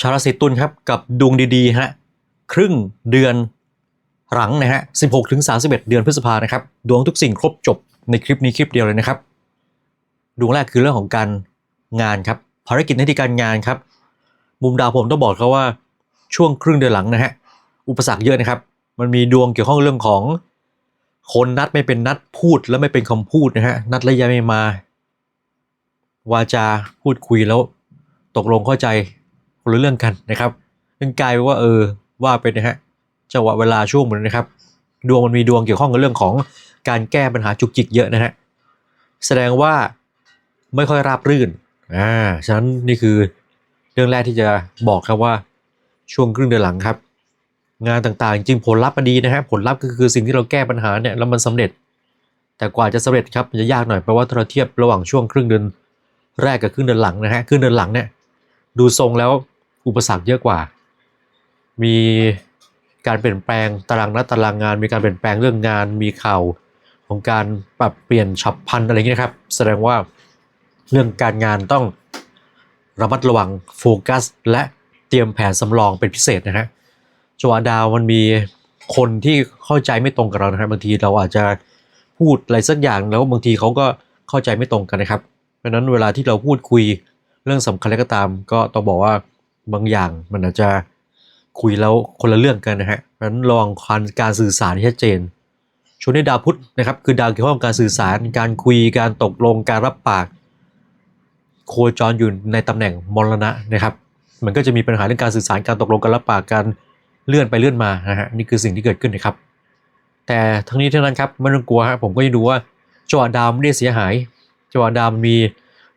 ชาวราศีตุลครับกับดวงดีๆฮะครึ่งเดือนหลังนะฮะ 16 ถึง 31 เดือนพฤษภานะครับ ดวงทุกสิ่งครบจบในคลิปนี้คลิปเดียวเลยนะครับ ดวงแรกคือเรื่องของการงานครับ ภารกิจหน้าที่การงานครับ มุมดาวผมต้องบอกเขาว่าช่วงครึ่งเดือนหลังนะฮะ อุปสรรคเยอะนะครับ มันมีดวงเกี่ยวข้องเรื่องของคนนัดไม่เป็นนัดพูดแล้วไม่เป็นคำพูดนะฮะ นัดระยะไม่มา วาจาพูดคุยแล้ว ตกลงเข้าใจ คนละเรื่องกันนะครับเป็นกลายเป็นว่าเออว่าเป็นนะฮะจังหวะเวลาช่วงเหมือนนะครับ ดวงมันมีดวงเกี่ยวข้องกับเรื่องของการแก้ปัญหาจุกจิกเยอะนะฮะแสดงว่าไม่ค่อยราบรื่นอ่าฉะนั้นนี่คือเรื่องแรกที่จะบอกครับว่าช่วงครึ่งเดือนหลังครับ งานต่างๆ จริงผลลัพธ์มันดีนะฮะผลลัพธ์ก็คือสิ่งที่เราแก้ปัญหาเนี่ยแล้วมันสำเร็จ แต่กว่าจะสำเร็จครับมันจะยากหน่อยเพราะว่าเราเทียบระหว่างช่วงครึ่งเดือนแรกกับครึ่งเดือนหลังนะฮะครึ่งเดือนหลังเนี่ยดูทรงแล้ว อุปสรรคเยอะกว่า มีการเปลี่ยนแปลงตารางนัดตารางงาน มีการเปลี่ยนแปลงเรื่องงาน มีข่าวของการปรับเปลี่ยนฉับพลันอะไรอย่างเงี้ยครับ แสดงว่าเรื่องการงานต้องระมัดระวังโฟกัส และเตรียมแผนสำรองเป็นพิเศษนะฮะจังหวะดาวมันมีคนที่เข้าใจไม่ตรงกับเรานะครับบางทีเราอาจจะพูดอะไรสักอย่างแล้วบางทีเขาก็เข้าใจไม่ตรงกันนะครับ เพราะนั้นเวลาที่เราพูดคุยเรื่องสำคัญแล้วก็ตาม ก็ต้องบอกว่า บางอย่างมันอาจจะคุยแล้วคนละเรื่องกันนะฮะเพราะฉะนั้นระวังการการสื่อสารที่ชัดเจนช่วงนี้ดาวพุธนะครับ คือดาวเกี่ยวข้องกับการสื่อสารการคุยการตกลงการรับปาก โคจรอยู่ในตำแหน่งมรณะนะครับ มันก็จะมีปัญหาเรื่องการสื่อสารการตกลงการรับปากการเลื่อนไปเลื่อนมานะฮะนี่คือสิ่งที่เกิดขึ้นนะครับ แต่ทั้งนี้ทั้งนั้นครับไม่ต้องกลัวฮะผมก็ยังดูว่าจังหวะดาวไม่ได้เสียหายจังหวะดาวมันมี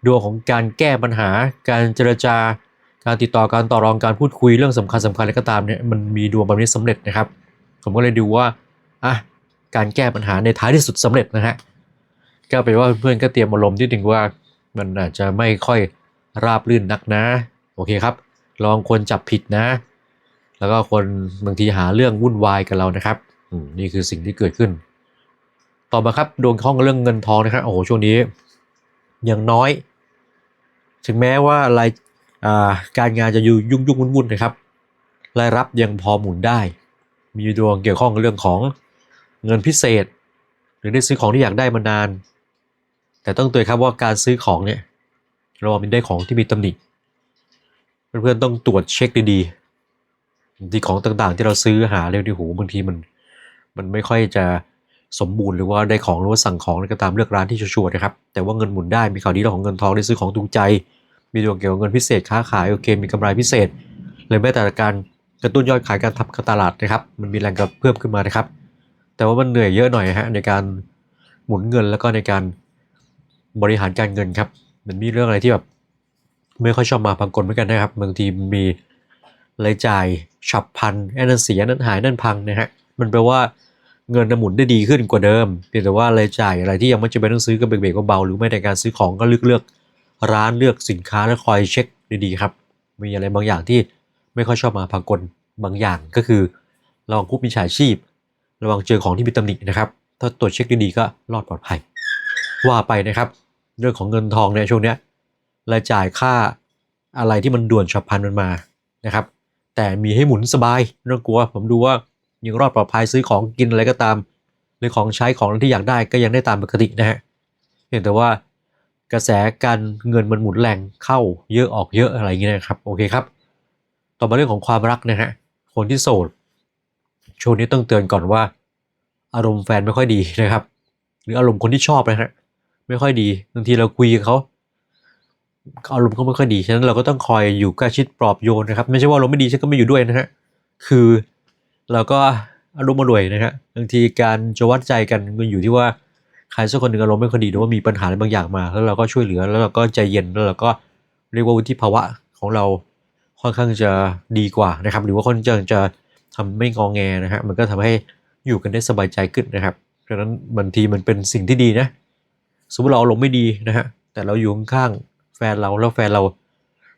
ดวงของการแก้ปัญหา การเจรจา การติดต่อการต่อรองการพูดคุยเรื่องสำคัญสำคัญอะไรก็ตามเนี่ยมันมีดวงแบบนี้สำเร็จนะครับ ผมก็เลยดูว่าอะการแก้ปัญหาในท้ายที่สุดสำเร็จนะฮะก็เป็นว่าเพื่อนก็เตรียมอารมณ์ที่ถึงว่ามันอาจจะไม่ค่อยราบรื่นนักนะ โอเคครับ ลองคนจับผิดนะ แล้วก็คนบางทีหาเรื่องวุ่นวายกับเรานะครับนี่คือสิ่งที่เกิดขึ้น ต่อมาครับดวงข้องเรื่องเงินทองนะครับโอ้โหช่วงนี้ยังน้อย ถึงแม้ว่าราย การงานจะอยู่ยุ่งยุ่งวุ่นวุ่นๆนะครับรายรับยังพอหมุนได้ มีดวงเกี่ยวข้องกับเรื่องของเงินพิเศษ หรือได้ซื้อของที่อยากได้มานาน แต่ต้องเตือนครับว่าการซื้อของเนี่ยระวังเป็นได้ของที่มีตำหนิเพื่อนๆต้องตรวจเช็คดีๆบางทีของต่างๆ ที่เราซื้อหาเร็วที่หูบางทีมัน มันไม่ค่อยจะสมบูรณ์หรือว่าได้ของหรือว่าสั่งของอะไรก็ตามเลือกร้านที่ชัวร์ๆนะครับ แต่ว่าเงินหมุนได้มีข่าวดีเรื่องของเงินทองได้ซื้อของถูกใจ มีดวงเกี่ยวกับเงินพิเศษค้าขายโอเคมีกำไรพิเศษเลยแม้แต่การกระตุ้นยอดขายการทำการตลาดนะครับ มันมีแรงกระเพิ่มขึ้นมานะครับ แต่ว่ามันเหนื่อยเยอะหน่อยฮะในการหมุนเงินแล้วก็ในการบริหารการเงินครับ มันมีเรื่องอะไรที่แบบไม่ค่อยชอบมาพากลเหมือนกันนะครับบางทีมีรายจ่ายฉับพันไอ้นั่นเสียนั่นหายนั่นพังนะฮะมันแปลว่าเงินน่ะหมุนได้ดีขึ้นกว่าเดิมเพียงแต่ว่ารายจ่ายอะไรที่ยังไม่จำเป็นต้องซื้อก็เบรกๆก็เบาหรือไม่ในการซื้อของก็เลือกเลือก ร้านเลือกสินค้าแล้วคอยเช็คดีๆครับมีอะไรบางอย่างที่ไม่ค่อยชอบมาพากลบางอย่างก็คือระวังผู้มีฉาชีพ ระวังเจอของที่มีตำหนินะครับ ถ้าตรวจเช็คดีๆก็รอดปลอดภัย ว่าไปนะครับ เรื่องของเงินทองเนี่ยช่วงเนี้ยรายจ่ายค่าอะไรที่มันด่วนฉับพลันมันมานะครับ แต่มีให้หมุนสบายไม่ต้องกลัวผมดูว่ายังรอดปลอดภัยซื้อของกินอะไรก็ตามหรือของใช้ของที่อยากได้ก็ยังได้ตามปกตินะฮะเพียงแต่ว่า กระแสการเงินมันหมุนแรงเข้าเยอะออกเยอะอะไรอย่างเงี้ยนะครับโอเคครับ ต่อมาเรื่องของความรักนะฮะคนที่โสดช่วงนี้ต้องเตือนก่อนว่า อารมณ์แฟนไม่ค่อยดีนะครับ หรืออารมณ์คนที่ชอบนะฮะไม่ค่อยดีบางทีเราคุยกับเขาอารมณ์เขาไม่ค่อยดีฉะนั้นเราก็ต้องคอยอยู่ใกล้ชิดปลอบโยนนะครับ ไม่ใช่ว่าเราไม่ดีฉันก็ไม่อยู่ด้วยนะฮะคือเราก็อารมณ์มาด้วยนะฮะบางทีการจะวัดใจกันมันอยู่ที่ว่า ใครสักคนหนึ่งอารมณ์ไม่ค่อยดีหรือว่ามีปัญหาอะไรบางอย่างมา แล้วเราก็ช่วยเหลือแล้วเราก็ใจเย็นแล้วเราก็เรียกว่าวุฒิภาวะของเราค่อนข้างจะดีกว่านะครับ หรือว่าค่อนข้างจะทำไม่งองแงนะฮะมันก็ทำให้อยู่กันได้สบายใจขึ้นนะครับเพราะนั้นบางทีมันเป็นสิ่งที่ดีนะสมมติเราอารมณ์ไม่ดีนะฮะแต่เราอยู่ข้างๆแฟนเราแล้วแฟนเรา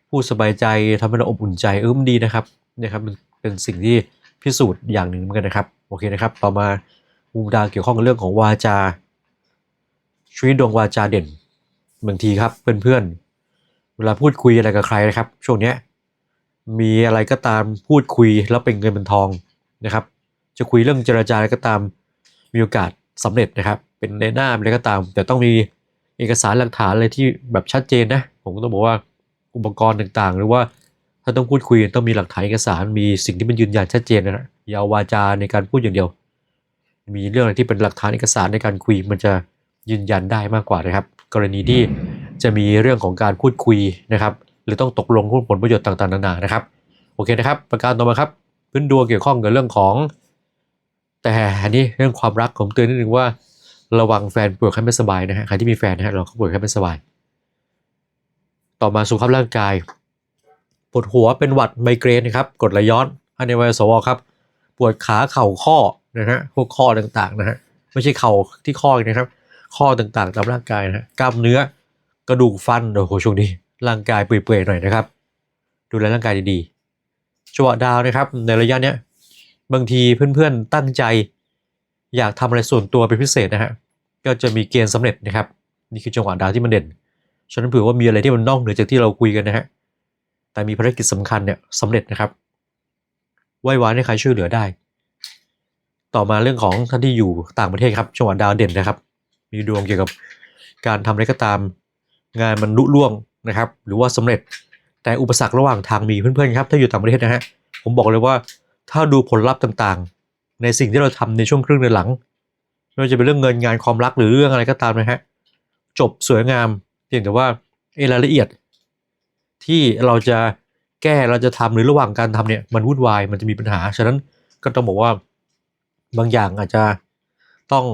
พูดสบายใจทำให้เราอบอุ่นใจเออมันดีนะครับนี่ยครับมันเป็นสิ่งที่พิสูจน์อย่างหนึ่งเหมือนกันนะครับโอเคนะครับ ต่อมามุมดาวเกี่ยวข้องกับเรื่องของวาจา ชีวิตดวงวาจาเด่นบางทีครับเพื่อนๆเวลาพูดคุยอะไรกับใครนะครับ ช่วงเนี้ยมีอะไรก็ตามพูดคุยแล้วเป็นเงินเป็นทองนะครับ จะคุยเรื่องเจรจาอะไรก็ตามมีโอกาสสำเร็จนะครับ เป็นในหน้าอะไรก็ตาม แต่ต้องมีเอกสารหลักฐานอะไรที่แบบชัดเจนนะผมก็ต้องบอกว่าอุปกรณ์ต่างๆ หรือว่าถ้าต้องพูดคุยต้องมีหลักฐานเอกสารมีสิ่งที่มันยืนยันชัดเจนนะอย่าเอาวาจาในการพูดอย่างเดียว มีเรื่องอะไรที่เป็นหลักฐานเอกสารในการคุยมันจะ ยืนยันได้มากกว่านะครับ กรณีที่จะมีเรื่องของการพูดคุยนะครับ หรือต้องตกลงหุ้นผลประโยชน์ต่างๆนานานะครับ โอเคนะครับ ประการต่อมาครับ พื้นดวงเกี่ยวข้องกับเรื่องของ แต่อันนี้เรื่องความรักผมเตือนนิดนึงว่า ระวังแฟนป่วยไข้ไม่สบายนะฮะใครที่มีแฟนนะฮะเราก็ป่วยไข้ไม่สบาย ต่อมาสุขภาพร่างกายปวดหัวเป็นหวัดไมเกรนนะครับกรดไหลย้อนอันในวัยสวครับ ปวดขาเข่าข้อนะฮะพวกข้อต่างๆนะฮะไม่ใช่เข่าที่ข้อนะครับ ข้อต่างๆ ตามร่างกายนะกล้ามเนื้อกระดูกฟันโอ้โหช่วงนี้ร่างกายเปื่อยๆหน่อยนะครับ ดูแลร่างกายดีๆจังหวะดาวนะครับ ในระยะเนี้ยบางทีเพื่อนๆตั้งใจ อยากทำอะไรส่วนตัวเป็นพิเศษนะฮะก็จะมีเกณฑ์สำเร็จนะครับ นี่คือจังหวะดาวที่มันเด่นฉะนั้นเผื่อว่ามีอะไรที่มันนอกเหนือจากที่เราคุยกันนะฮะแต่มีภารกิจสำคัญเนี่ยสำเร็จนะครับไหว้วานให้ใครช่วยเหลือได้ ต่อมาเรื่องของท่านที่อยู่ต่างประเทศครับจังหวะดาวเด่นนะครับ มีดวงเกี่ยวกับการทำอะไรก็ตาม งานมันลุล่วงนะครับ หรือว่าสำเร็จแต่อุปสรรคระหว่างทางมีเพื่อนๆครับ ถ้าอยู่ต่างประเทศนะฮะผมบอกเลยว่าถ้าดูผลลัพธ์ต่างๆ ในสิ่งที่เราทำในช่วงครึ่งเดือนหลังไม่ว่าจะเป็นเรื่องเงินงานความรักหรือเรื่องอะไรก็ตามนะฮะจบสวยงามเพียงแต่ว่าเอรายละเอียด ที่เราจะแก้เราจะทำหรือระหว่างการทำเนี่ยมันวุ่นวายมันจะมีปัญหา ฉะนั้นก็ต้องบอกว่าบางอย่างอาจจะต้อง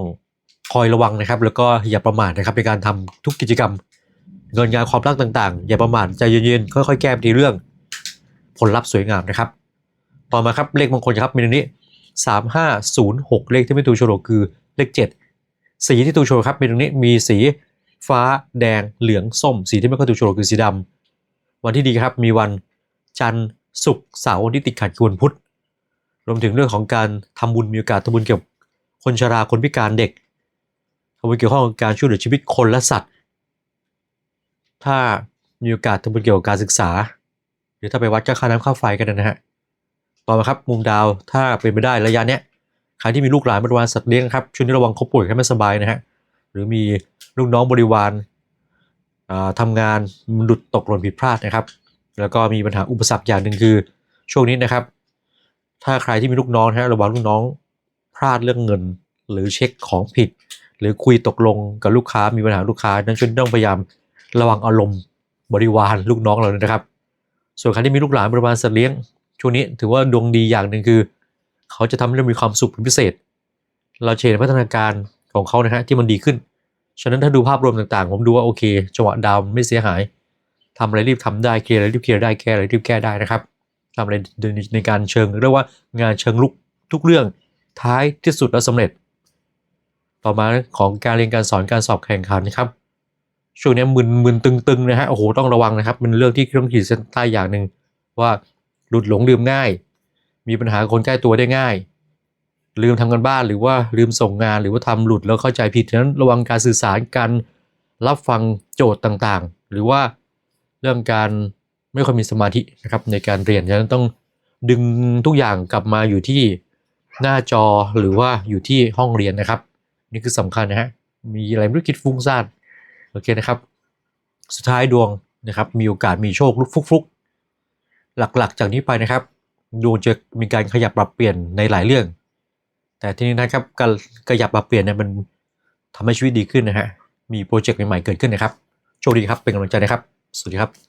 คอยระวังนะครับ แล้วก็อย่าประมาทนะครับในการทำทุกกิจกรรม เงินงานความรักต่างๆ อย่าประมาทใจเย็นๆค่อยๆแก้ปทีเรื่อง ผลลัพธ์สวยงามนะครับ ต่อมาครับเลขมงคลครับมีดังนี้สามห้าศูนย์หกเลขที่ไม่ตูโชโรคือเลขเจ็ดสีที่ตูโชโรครับมีดังนี้มีสีฟ้าแดงเหลืองส้ม สีที่ไม่ค่อยตูโชโรคือสีดำวันที่ดีครับมีวันจันทร์ศุกร์เสาร์ที่ติดขัดคือวันพุธรวมถึงเรื่องของการทำบุญมีโอกาสทำบุญเกี่ยวกับคนชราคนพิการเด็ก ทำบุญเกี่ยวข้องกับการช่วยเหลือชีวิตคนและสัตว์ ถ้ามีโอกาสทำบุญเกี่ยวกับการศึกษา หรือถ้าไปวัดก็ค่าน้ำค่าไฟกันนะฮะ ต่อมาครับมุมดาวถ้าเป็นไปได้ระยะเนี้ยใครที่มีลูกหลานบริวารสัตว์เลี้ยงครับช่วงนี้ระวังเขาป่วยแค่ไม่สบายนะฮะ หรือมีลูกน้องบริวารอ่าทำงานหลุดตกหล่นผิดพลาดนะครับ แล้วก็มีปัญหาอุปสรรคอย่างหนึ่งคือช่วงนี้นะครับ ถ้าใครที่มีลูกน้องนะฮะระวังลูกน้องพลาดเรื่องเงิน หรือเช็คของผิด หรือคุยตกลงกับลูกค้ามีปัญหาลูกค้านั้นช่วงนี้ต้องพยายามระวังอารมณ์บริวารลูกน้องเราด้วยนะครับ ส่วนใครที่มีลูกหลานบริวารสัตว์เลี้ยงช่วงนี้ถือว่าดวงดีอย่างหนึ่งคือ เขาจะทำให้เรามีความสุขเป็นพิเศษ เราเห็นพัฒนาการของเขานะฮะที่มันดีขึ้น ฉะนั้นถ้าดูภาพรวมต่างๆ ผมดูว่าโอเคจังหวะดาวไม่เสียหายทำอะไรรีบทำได้เคลียร์อะไรรีบเคลียร์ได้แก้อะไรรีบแก้ได้นะครับทำอะไรในการเชิงเรียกว่างานเชิงลุกทุกเรื่องท้ายที่สุดแล้วสำเร็จ ต่อมาของการเรียนการสอนการสอบแข่งขันนะครับช่วงนี้มึนมึนตึงๆนะฮะโอ้โหต้องระวังนะครับเป็นเรื่องที่ต้องขีดเส้นใต้อย่างหนึ่งว่าหลุดหลงลืมง่าย มีปัญหาคนใกล้ตัวได้ง่าย ลืมทำกันบ้านหรือว่าลืมส่งงานหรือว่าทำหลุดแล้วเข้าใจผิดฉะนั้นระวังการสื่อสารการรับฟังโจทย์ต่างๆ หรือว่าเรื่องการไม่ค่อยมีสมาธินะครับในการเรียนฉะนั้นต้องดึงทุกอย่างกลับมาอยู่ที่หน้าจอหรือว่าอยู่ที่ห้องเรียนนะครับ นี่คือสำคัญนะฮะ มีอะไรไม่รู้คิดฟุ้งซ่านโอเคนะครับ สุดท้ายดวงนะครับ มีโอกาสมีโชคลุกฟุกๆ หลักๆ จากนี้ไปนะครับ ดวงจะมีการขยับปรับเปลี่ยนในหลายเรื่อง แต่ทีนี้นะครับการขยับปรับเปลี่ยนเนี่ยมันทำให้ชีวิตดีขึ้นนะฮะ มีโปรเจกต์ใหม่ๆเกิดขึ้นนะครับ โชคดีครับ เป็นกำลังใจนะครับ สวัสดีครับ